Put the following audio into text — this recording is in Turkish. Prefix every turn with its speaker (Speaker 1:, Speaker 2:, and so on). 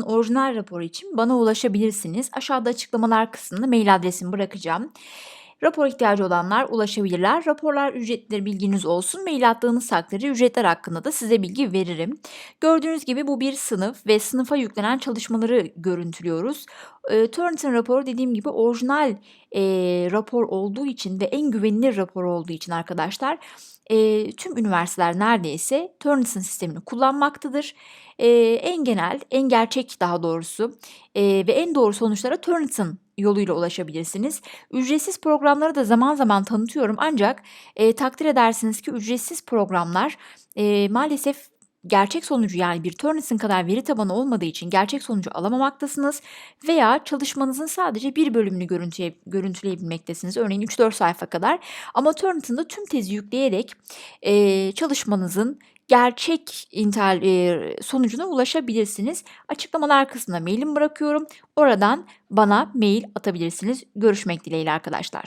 Speaker 1: orijinal raporu için bana ulaşabilirsiniz. Aşağıda açıklamalar kısmında mail adresimi bırakacağım. Rapor ihtiyacı olanlar ulaşabilirler. Raporlar ücretlidir bilginiz olsun. Mail attığınız takdirde ücretler hakkında da size bilgi veririm. Gördüğünüz gibi bu bir sınıf ve sınıfa yüklenen çalışmaları görüntülüyoruz. E, Turnitin raporu dediğim gibi orijinal e, rapor olduğu için ve en güvenilir rapor olduğu için arkadaşlar e, tüm üniversiteler neredeyse Turnitin sistemini kullanmaktadır. E, en genel, en gerçek daha doğrusu e, ve en doğru sonuçlara Turnitin yoluyla ulaşabilirsiniz. Ücretsiz programları da zaman zaman tanıtıyorum ancak e, takdir edersiniz ki ücretsiz programlar e, maalesef gerçek sonucu yani bir Turnitin kadar veri tabanı olmadığı için gerçek sonucu alamamaktasınız veya çalışmanızın sadece bir bölümünü görüntüye, görüntüleyebilmektesiniz. Örneğin 3-4 sayfa kadar ama Turnitin'de tüm tezi yükleyerek e, çalışmanızın gerçek intel e, sonucuna ulaşabilirsiniz. Açıklamalar kısmına mailim bırakıyorum. Oradan bana mail atabilirsiniz. Görüşmek dileğiyle arkadaşlar.